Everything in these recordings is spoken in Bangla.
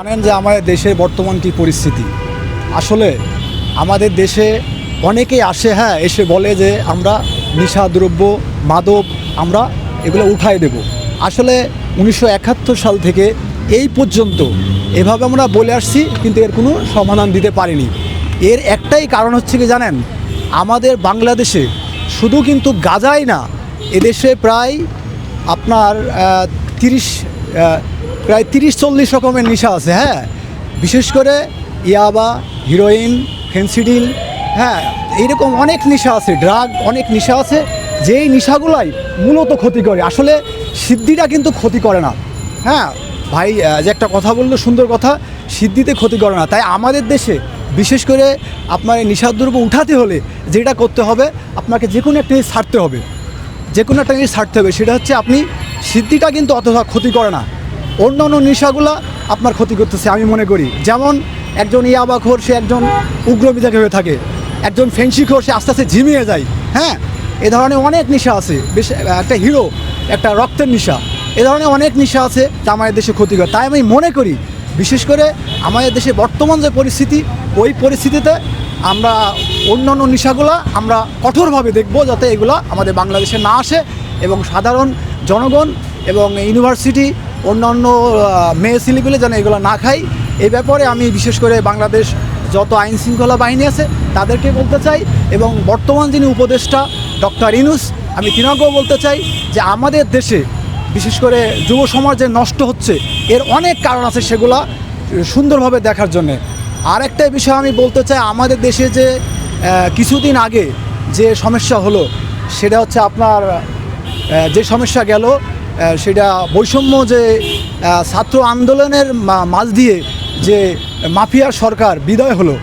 জানেন যে আমাদের দেশের বর্তমান কি পরিস্থিতি। আসলে আমাদের দেশে অনেকেই আসে হ্যাঁ এসে বলে যে আমরা নেশা দ্রব্য মাদক আমরা এগুলো উঠাই দেব। আসলে উনিশশো একাত্তর সাল থেকে এই পর্যন্ত এভাবে আমরা বলে আসছি, কিন্তু এর কোনো সমাধান দিতে পারিনি। এর একটাই কারণ হচ্ছে কি জানেন, আমাদের বাংলাদেশে শুধু কিন্তু গাজাই না, এদেশে প্রায় আপনার তিরিশ প্রায় তিরিশ চল্লিশ রকমের নেশা আছে হ্যাঁ? বিশেষ করে ইয়াবা, হিরোইন ফেন্সিডিল হ্যাঁ? এইরকম অনেক নেশা আছে, ড্রাগ, অনেক নেশা আছে, যেই নেশাগুলাই মূলত ক্ষতি করে। আসলে সিদ্ধিটা কিন্তু ক্ষতি করে না হ্যাঁ? ভাই যে একটা কথা বলল, সুন্দর কথা, সিদ্ধিতে ক্ষতি করে না। তাই আমাদের দেশে বিশেষ করে আপনার এই নিশাদ্রব্য উঠাতে হলে যেটা করতে হবে, আপনাকে যে কোনো একটা জিনিস ছাড়তে হবে। যে কোনো একটা জিনিস ছাড়তে হবে, সেটা হচ্ছে আপনি সিদ্ধিটা কিন্তু অতটা ক্ষতি করে না। অন্য অন্য নেশাগুলো আপনার ক্ষতি করতেছে, আমি মনে করি। যেমন একজন ইয়াবাখোর সে একজন উগ্র মেজাজে হয়ে থাকে। একজন ফেন্সিখোর সে আস্তে আস্তে ঝিমিয়ে যায়। হ্যাঁ এ ধরনের অনেক নেশা আছে। বেশ, একটা হিরো, একটা রক্তের নেশা। এ ধরনের অনেক নেশা আছে যা আমাদের দেশে ক্ষতি করে তাই আমি মনে করি, বিশেষ করে আমাদের দেশে বর্তমান যে পরিস্থিতি, ওই পরিস্থিতিতে আমরা অন্যান্য নেশাগুলো আমরা কঠোরভাবে দেখব যাতে এগুলো আমাদের বাংলাদেশে না আসে এবং সাধারণ জনগণ এবং ইউনিভার্সিটি অন্যান্য মেয়ে ছেলেগুলি যেন এগুলো না খাই এই ব্যাপারে আমি বিশেষ করে বাংলাদেশ যত আইন শৃঙ্খলা বাহিনী আছে, তাদেরকে বলতে চাই এবং বর্তমান যিনি উপদেষ্টা ডক্টর ইনুস, আমি তিনাকেও বলতে চাই যে আমাদের দেশে বিশেষ করে যুব সমাজ নষ্ট হচ্ছে, এর অনেক কারণ আছে সেগুলা সুন্দরভাবে দেখার জন্যে। আরেকটা বিষয় আমি বলতে চাই, আমাদের দেশে যে কিছুদিন আগে যে সমস্যা হলো, সেটা হচ্ছে আপনার যে সমস্যা গেল সেটা বৈষম্য যে ছাত্র আন্দোলনের মাঝ দিয়ে যে মাফিয়ার সরকার বিদায় হলো,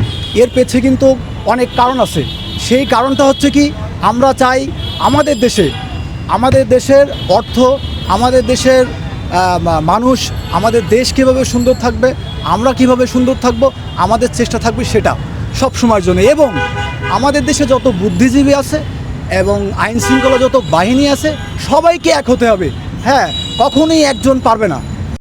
এর পেছে কিন্তু অনেক কারণ আছে। সেই কারণটা হচ্ছে কি, আমরা চাই আমাদের দেশে, আমাদের দেশের অর্থ, আমাদের দেশের মানুষ, আমাদের দেশ কীভাবে সুন্দর থাকবে, আমরা কীভাবে সুন্দর থাকব, আমাদের চেষ্টা থাকবে সেটা সব সময়ের জন্য। এবং আমাদের দেশে যত বুদ্ধিজীবী আছে এবং আইন শৃঙ্খলা যত বাহিনী আছে, সবাইকে এক হতে হবে। হ্যাঁ কখনোই একজন পারবে না।